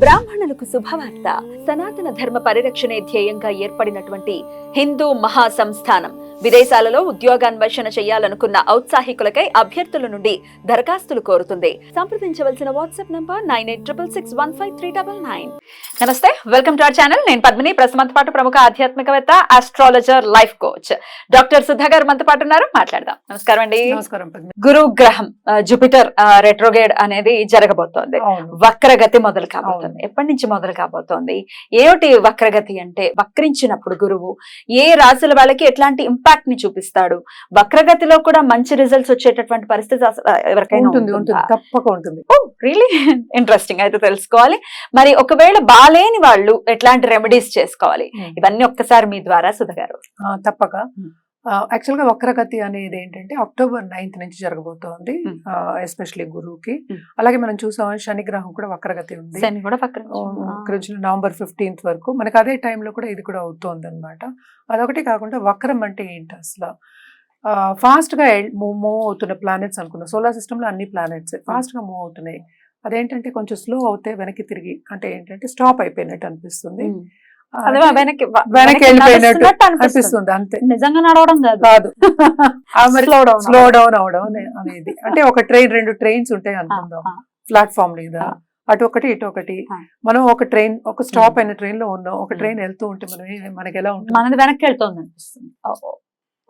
బ్రాహ్మణులకు శుభవార్త సనాతన ధర్మ పరిరక్షణే ధ్యేయంగా ఏర్పడినటువంటి హిందూ మహాసంస్థానం. విదేశాలలో ఉద్యోగాన్వేషణ చేయాలనుకున్న ఔత్సాహికులకై అభ్యర్థుల నుండి దరఖాస్తులు కోరుతుంది. సంప్రదించవలసిన WhatsApp number nine eight triple six one five three double nine. నమస్తే వెల్కమ్ టు అవర్ ఛానల్. నేను పద్మిని ప్రస్తుతం పాటు ప్రముఖ ఆధ్యాత్మికవేత్త astrologer life coach doctor Sudha garu మనతో పాటు ఉన్నారు. మాట్లాడదాం. నమస్కారం అండి. నమస్కారం గురు గ్రహం జూపిటర్ రెట్రోగేడ్ అనేది జరగబోతోంది. వక్రగతి మొదలు కాబోతోంది ఎప్పటి నుంచి మొదలు కాబోతోంది? ఏమిటి వక్రగతి అంటే? వక్రించినప్పుడు గురువు ఏ రాశుల వాళ్ళకి ఎట్లాంటి ఇంపాక్ట్ని చూపిస్తాడు? వక్రగతిలో కూడా మంచి రిజల్ట్స్ వచ్చేటటువంటి పరిస్థితి ఎవరికైనా ఉంటుంది తప్పక ఉంటుంది. రియలీ ఇంట్రెస్టింగ్ అయితే తెలుసుకోవాలి. మరి ఒకవేళ బాలేని వాళ్ళు ఎట్లాంటి రెమెడీస్ చేసుకోవాలి? ఇవన్నీ ఒక్కసారి మీ ద్వారా సుధ గారు ఆ, తప్పక. Hmm. యాక్చువల్గా వక్రగతి అనేది ఏంటంటే అక్టోబర్ నైన్త్ నుంచి జరగబోతోంది. ఎస్పెషల్లీ గురువుకి. అలాగే మనం చూసాం శని గ్రహం కూడా వక్రగతి ఉంది. నవంబర్ ఫిఫ్టీన్త్ వరకు. మనకి అదే టైంలో కూడా ఇది కూడా అవుతోంది అనమాట అదొకటి కాకుండా వక్రం అంటే ఏంటి అసలు? ఫాస్ట్గా మూవ్ అవుతున్న ప్లానెట్స్ అనుకున్నాం సోలార్ సిస్టమ్లో అన్ని ప్లానెట్స్ ఫాస్ట్గా మూవ్ అవుతున్నాయి. అదేంటంటే కొంచెం స్లో అవుతే వెనక్కి తిరిగి అంటే ఏంటంటే స్టాప్ అయిపోయినట్టు అనిపిస్తుంది. వెనక్కి వెళ్ళిపోయినట్టు అనిపిస్తుంది. అంతే. నిజంగా నడవడం కాదు. కాదు. స్లో డౌన్ అవడం అనే- అనేది. అంటే ఒక ట్రైన్ రెండు ట్రైన్స్ ఉంటాయి అనుకుందాం. ప్లాట్ఫామ్ మీద. అటు ఒకటి ఇటు ఒకటి. మనం ఒక ట్రైన్ ఒక స్టాప్. అయిన ట్రైన్లో ఉన్నాం. ఒక. ట్రైన్ వెళ్తూ ఉంటే మనం మనకి ఎలా ఉంటుంది? మనది వెనక్కి వెళ్తోంది అనిపిస్తుంది.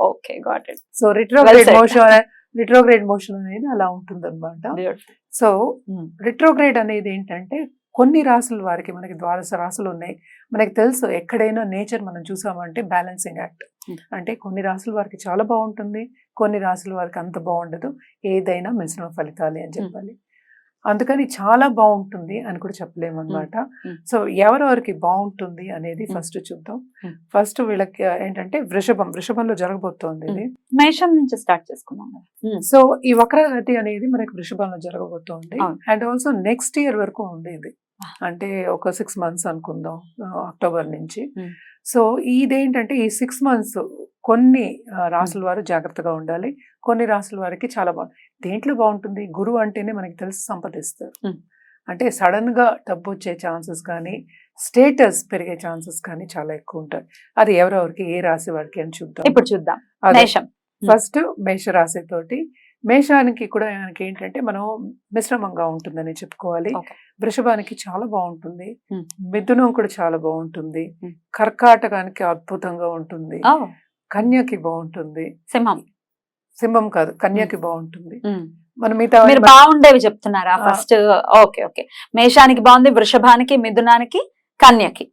Okay got it. So retrograde. Motion retrograde motion అనేది అలా ఉంటుంది అనమాట సో రిట్రోగ్రేడ్ అనేది ఏంటంటే కొన్ని రాసుల వారికి మనకి ద్వాదశ రాసులు ఉన్నాయి మనకి తెలుసు ఎక్కడైనా నేచర్ మనం చూసామంటే బ్యాలెన్సింగ్ యాక్ట్. అంటే కొన్ని రాసుల వారికి చాలా బాగుంటుంది కొన్ని రాసుల వారికి అంత బాగుండదు ఏదైనా మిశ్రమ ఫలితాలే అని చెప్పాలి అందుకని చాలా బాగుంటుంది అని కూడా చెప్పలేము అనమాట. సో ఎవరెవరికి బాగుంటుంది అనేది. ఫస్ట్ చూద్దాం. ఫస్ట్ వీళ్ళకి ఏంటంటే వృషభం వృషభంలో జరగబోతోంది ఇది మేషం నుంచి స్టార్ట్ చేసుకున్నాం. సో ఈ వక్రగతి అనేది మనకి వృషభంలో జరగబోతోంది. అండ్ ఆల్సో నెక్స్ట్ ఇయర్ వరకు ఉంది ఇది. అంటే ఒక సిక్స్ మంత్స్ అనుకుందాం అక్టోబర్ నుంచి. Hmm. సో ఇదేంటంటే ఈ సిక్స్ మంత్స్ కొన్ని రాసుల వారు జాగ్రత్తగా ఉండాలి. కొన్ని రాసుల వారికి చాలా బాగుంది దేంట్లో బాగుంటుంది? గురువు అంటేనే మనకి తెలిసి సంపదిస్తారు. Hmm. అంటే సడన్గా డబ్బు వచ్చే ఛాన్సెస్ కానీ స్టేటస్ పెరిగే ఛాన్సెస్ కానీ చాలా ఎక్కువ ఉంటాయి. అది ఎవరెవరికి ఏ రాశి వారికి అని చూద్దాం. ఇప్పుడు చూద్దాం. ఫస్ట్ మేషరాశి తోటి మేషానికి కూడా మనకి ఏంటంటే మనం మిశ్రమంగా ఉంటుందని చెప్పుకోవాలి. వృషభానికి చాలా బాగుంటుంది. మిథునం కూడా చాలా బాగుంటుంది. కర్కాటకానికి అద్భుతంగా ఉంటుంది. కన్యకి బాగుంటుంది. సింహం. సింహం కాదు కన్యకి బాగుంటుంది. మన మిగతా మీరు బాగుండేవి చెప్తున్నారా. ఫస్ట్. Okay okay. మేషానికి బాగుంది వృషభానికి మిథునానికి కన్యకి.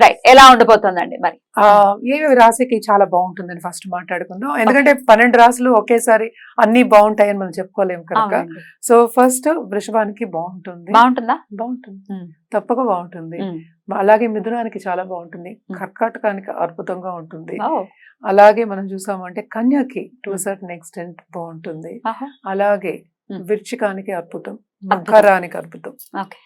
రైట్ ఎలా ఉండబోతుందండి మరి? ఆ, ఏ రాశికి చాలా బాగుంటుందని ఫస్ట్ మాట్లాడుకుందాం. ఎందుకంటే పన్నెండు రాశులు ఒకేసారి అన్ని బాగుంటాయని మనం చెప్పుకోలేము కనుక. సో ఫస్ట్ వృషభానికి బాగుంటుంది. బాగుంటుందా? బాగుంటుంది. తప్పక బాగుంటుంది. అలాగే మిథునానికి చాలా బాగుంటుంది. కర్కాటకానికి అద్భుతంగా ఉంటుంది. అలాగే మనం చూసామంటే కన్యకి టు. సర్టన్ ఎక్స్టెంట్ బాగుంటుంది. అలాగే. విర్చికానికి అద్భుతం. మకరానికి అద్భుతం. ఓకే.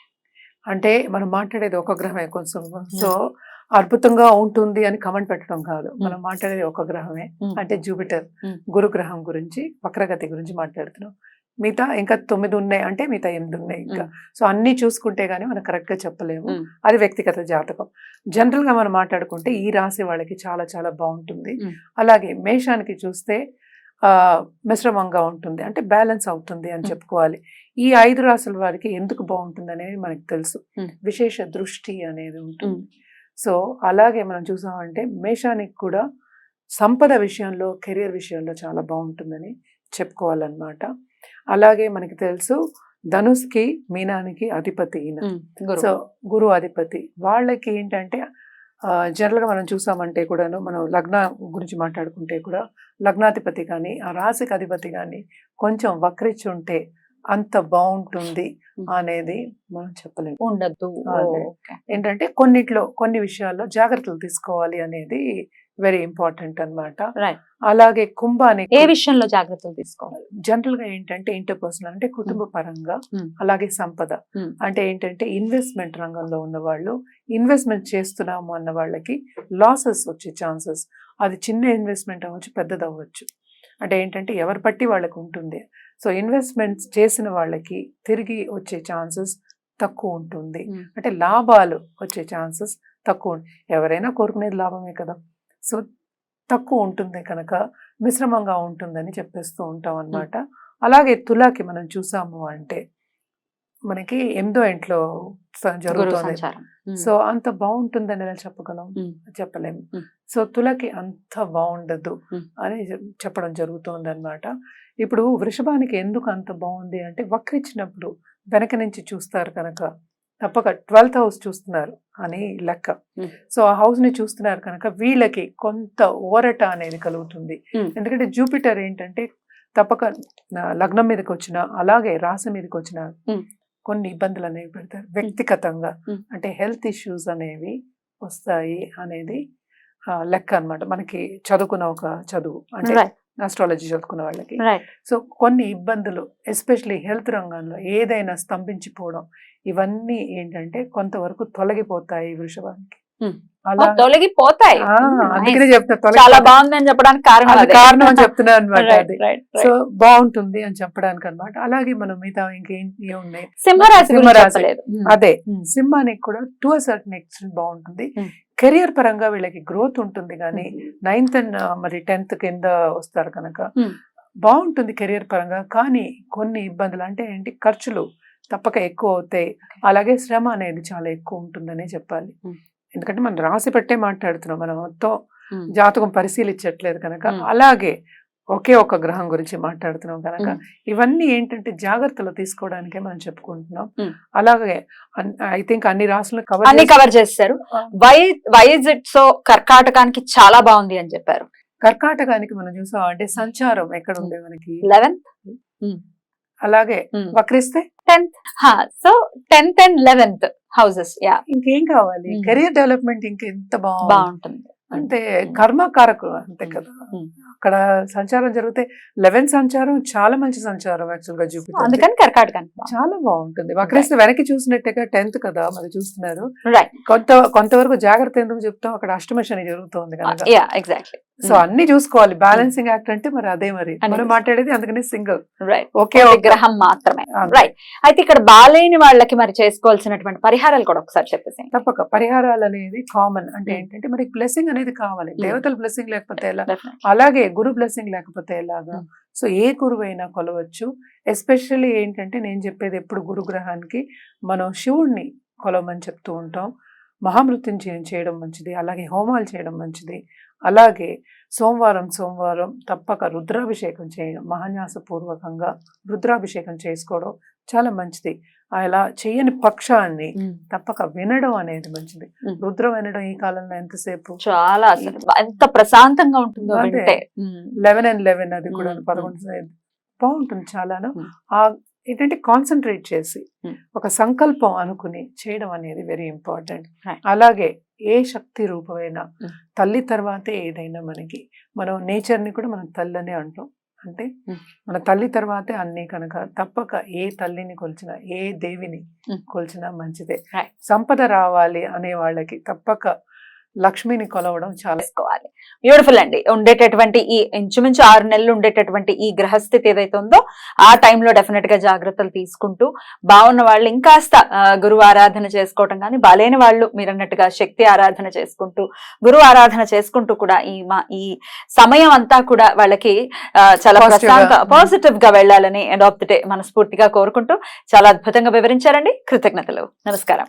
అంటే మనం మాట్లాడేది ఒక గ్రహమే కొంచెం. సో అద్భుతంగా ఉంటుంది అని కమెంట్ పెట్టడం కాదు. మనం మాట్లాడేది ఒక గ్రహమే. Hmm. అంటే జూపిటర్ Hmm. గురు గ్రహం గురించి వక్రగతి గురించి మాట్లాడుతున్నాం. మిగతా ఇంకా తొమ్మిది ఉన్నాయి అంటే మిగతా ఎనిమిది ఉన్నాయి ఇంకా. సో అన్ని చూసుకుంటే గానీ మనం కరెక్ట్గా చెప్పలేము. అది వ్యక్తిగత జాతకం. జనరల్గా మనం మాట్లాడుకుంటే ఈ రాశి వాళ్ళకి చాలా చాలా బాగుంటుంది. అలాగే మేషానికి చూస్తే మిశ్రమంగా ఉంటుంది అంటే బ్యాలెన్స్ అవుతుంది అని. చెప్పుకోవాలి ఈ ఐదు రాసుల వారికి ఎందుకు బాగుంటుంది అనేది మనకి తెలుసు. విశేష దృష్టి అనేది ఉంటుంది సో అలాగే మనం చూసామంటే మేషానికి కూడా సంపద విషయంలో కెరియర్ విషయంలో చాలా బాగుంటుందని చెప్పుకోవాలన్నమాట అలాగే మనకి తెలుసు ధనుస్కి మీనానికి అధిపతి ఈయన. గురువు. సో గురు అధిపతి వాళ్ళకి ఏంటంటే ఆ, general గా మనం చూసామంటే కూడాను మనం లగ్న గురించి మాట్లాడుకుంటే కూడా లగ్నాధిపతి కానీ ఆ రాశికి అధిపతి కానీ కొంచెం వక్రించి ఉంటే అంత బాగుంటుంది. అనేది మనం చెప్పలేము ఉండద్దు. ఏంటంటే కొన్నిట్లో కొన్ని విషయాల్లో జాగ్రత్తలు తీసుకోవాలి అనేది వెరీ ఇంపార్టెంట్ అన్నమాట. Right. అలాగే కుంభానికి ఏ విషయంలో జాగ్రత్తలు తీసుకోవాలి? జనరల్గా ఏంటంటే ఇంటర్పర్సనల్ అంటే కుటుంబ పరంగా Hmm. అలాగే సంపద. Hmm. అంటే ఏంటంటే ఇన్వెస్ట్మెంట్ రంగంలో ఉన్న వాళ్ళు ఇన్వెస్ట్మెంట్ చేస్తున్నాము అన్న వాళ్ళకి లాసెస్ వచ్చే ఛాన్సెస్. అది చిన్న ఇన్వెస్ట్మెంట్ అవ్వచ్చు పెద్దది అవ్వచ్చు. అంటే ఏంటంటే ఎవరు బట్టి వాళ్ళకి ఉంటుంది. సో ఇన్వెస్ట్మెంట్స్ చేసిన వాళ్ళకి తిరిగి వచ్చే ఛాన్సెస్ తక్కువ ఉంటుంది. అంటే లాభాలు వచ్చే ఛాన్సెస్ తక్కువ ఎవరైనా కోరుకునేది లాభమే కదా. సో తక్కువ ఉంటుంది కనుక మిశ్రమంగా ఉంటుందని చెప్పేస్తూ ఉంటాం అన్నమాట అలాగే తులాకి మనం చూసాము అంటే మనకి ఎనిమిదో ఇంట్లో జరుగుతుంది. సో అంత బాగుంటుందని ఎలా చెప్పగలం. చెప్పలేము. సో తులకి అంత బాగుండదు. అని చెప్- చెప్పడం జరుగుతుంది అనమాట ఇప్పుడు వృషభానికి ఎందుకు అంత బాగుంది అంటే వక్రించినప్పుడు వెనక నుంచి చూస్తారు కనుక తప్పక ట్వెల్త్ హౌస్ చూస్తున్నారు అని లెక్క. సో ఆ హౌస్ని చూస్తున్నారు కనుక వీళ్ళకి కొంత ఊరట అనేది కలుగుతుంది. ఎందుకంటే జూపిటర్ ఏంటంటే తప్పక లగ్నం మీదకి వచ్చిన అలాగే రాశి మీదకి వచ్చిన. కొన్ని ఇబ్బందులు అనేవి పెడతారు వ్యక్తిగతంగా. అంటే హెల్త్ ఇష్యూస్ అనేవి వస్తాయి అనేది లెక్క అన్నమాట మనకి చదువుకున్న ఒక చదువు అంటే. ఆస్ట్రాలజీ చదువుకున్న వాళ్ళకి సో కొన్ని ఇబ్బందులు ఎస్పెషలీ హెల్త్ రంగంలో ఏదైనా స్తంభించిపోవడం ఇవన్నీ ఏంటంటే కొంతవరకు తొలగిపోతాయి వృషభానికి Hmm. అలా తొలగిపోతాయి అందుకనే. చెప్తా చాలా తొలగిపోతాయి. బాగుంది అని చెప్పడానికి కారణం. కారణం అని చెప్తున్నా అనమాట అది. సో బాగుంటుంది అని చెప్పడానికి అనమాట అలాగే మనం మిగతా ఇంకేం ఏమున్నాయి సింహరాశి సింహరాశి. అదే ఉమ్. సింహానికి కూడా టు సర్టన్ ఎక్స్టెంట్ బాగుంటుంది Hmm. కెరియర్ పరంగా వీళ్ళకి గ్రోత్ ఉంటుంది కానీ. నైన్త్ అండ్ మరి టెన్త్ కింద వస్తారు కనుక. బాగుంటుంది కెరియర్ పరంగా కానీ కొన్ని ఇబ్బందులు అంటే ఏంటి ఖర్చులు తప్పక ఎక్కువ అవుతాయి అలాగే శ్రమ అనేది చాలా ఎక్కువ ఉంటుందనే చెప్పాలి. ఎందుకంటే మనం రాసి పెట్టే మాట్లాడుతున్నాం మనం మొత్తం. జాతకం పరిశీలించట్లేదు కనుక. అలాగే ఒకే ఒక గ్రహం గురించి మాట్లాడుతున్నాం కనుక. ఇవన్నీ ఏంటంటే జాగ్రత్తలు తీసుకోవడానికే మనం చెప్పుకుంటున్నాం. అలాగే ఐ థింక్ అన్ని రాసులను కవర్ అన్ని కవర్ చేస్తారు. Why why is it so కర్కాటకానికి చాలా బాగుంది అని చెప్పారు. కర్కాటకానికి మనం చూసాం అంటే సంచారం ఎక్కడ ఉంది మనకి? లెవెన్త్ అలాగే వక్రిస్తే? Tenth so tenth and eleventh houses yeah ఇంకేం కావాలి. కెరియర్ డెవలప్మెంట్ ఇంకెంత బాగుంటుంది. అంటే కర్మకారకు అంతే. కదా. అక్కడ సంచారం జరిగితే లెవెన్ సంచారం చాలా మంచి సంచారం యాక్చువల్గా జూపిటర్ అందుకని కర్కాటకానికి బాగుంది చాలా బాగుంటుంది. వక్రిస్తే వెనక్కి చూసినట్టుగా టెన్త్ కదా మరి చూస్తున్నారు. రైట్ కొంత కొంతవరకు జాగ్రత్త ఎందుకు చెప్తాం? అక్కడ అష్టమ శని జరుగుతోంది కనుక. యా ఎగ్జాక్ట్లీ సో అన్ని చూసుకోవాలి. బ్యాలెన్సింగ్ యాక్ట్ అంటే మరి అదే మరి. మనం మాట్లాడేది అందుకని సింగిల్. రైట్ ఒక గ్రహం మాత్రమే. రైట్ అయితే ఇక్కడ బాలేని వాళ్ళకి మరి చేసుకోవాల్సినటువంటి పరిహారాలు కూడా ఒకసారి చెప్పేసి తప్పక. పరిహారాలు అనేది కామన్ అంటే Hmm. ఏంటంటే మనకి బ్లెస్సింగ్ అనేది కావాలి. Hmm. దేవతల బ్లెస్సింగ్ లేకపోతే ఎలా? అలాగే గురు బ్లెస్సింగ్ లేకపోతే ఎలాగా. సో ఏ గురువైనా కొలవచ్చు. ఎస్పెషల్లీ ఏంటంటే నేను చెప్పేది ఎప్పుడు గురుగ్రహానికి మనం శివుణ్ణి కొలవమని చెప్తూ ఉంటాం. మహామృత్యుంజయం చేయడం మంచిది అలాగే హోమాలు చేయడం మంచిది. అలాగే సోమవారం సోమవారం తప్పక రుద్రాభిషేకం చేయడం మహాన్యాసపూర్వకంగా రుద్రాభిషేకం చేసుకోవడం చాలా మంచిది అలా చేయని పక్షాన్ని తప్పక వినడం అనేది మంచిది. రుద్రం వినడం ఈ కాలంలో ఎంతసేపు చాలా అసలు ఎంత ప్రశాంతంగా ఉంటుందో అదే. వింటే లెవెన్ అండ్ లెవెన్ అది కూడా పదకొండు బాగుంటుంది చాలాను. ఆ ఏంటంటే కాన్సన్ట్రేట్ చేసి Mm. ఒక సంకల్పం అనుకుని చేయడం అనేది వెరీ ఇంపార్టెంట్. అలాగే ఏ శక్తి రూపమైనా Mm. తల్లి తర్వాతే ఏదైనా మనకి మనం నేచర్ని కూడా మనం తల్లి అనే అంటాం అంటే Mm. మన తల్లి తర్వాతే అన్ని కనుక తప్పక ఏ తల్లిని కొలిచినా ఏ దేవిని. కొలిచినా మంచిదే. సంపద రావాలి అనే వాళ్ళకి తప్పక లక్ష్మిని కొలవడం చాలా చేసుకోవాలి బ్యూటిఫుల్ అండి. ఉండేటటువంటి ఈ ఇంచుమించు ఆరు నెలలు ఉండేటటువంటి ఈ గ్రహస్థితి ఏదైతే ఉందో ఆ టైంలో డెఫినెట్గా జాగ్రత్తలు తీసుకుంటూ బాగున్న వాళ్ళు ఇంకాస్త గురువు ఆరాధన చేసుకోవటం కానీ బాలేని వాళ్ళు మీరు అన్నట్టుగా శక్తి ఆరాధన చేసుకుంటూ గురువు ఆరాధన చేసుకుంటూ కూడా ఈ మా ఈ సమయం అంతా కూడా వాళ్ళకి చాలా. ప్రశాంత పాజిటివ్గా వెళ్ళాలని ఎండ్ ఆఫ్ ది డే మనస్ఫూర్తిగా కోరుకుంటూ చాలా అద్భుతంగా వివరించారండి. కృతజ్ఞతలు. నమస్కారం.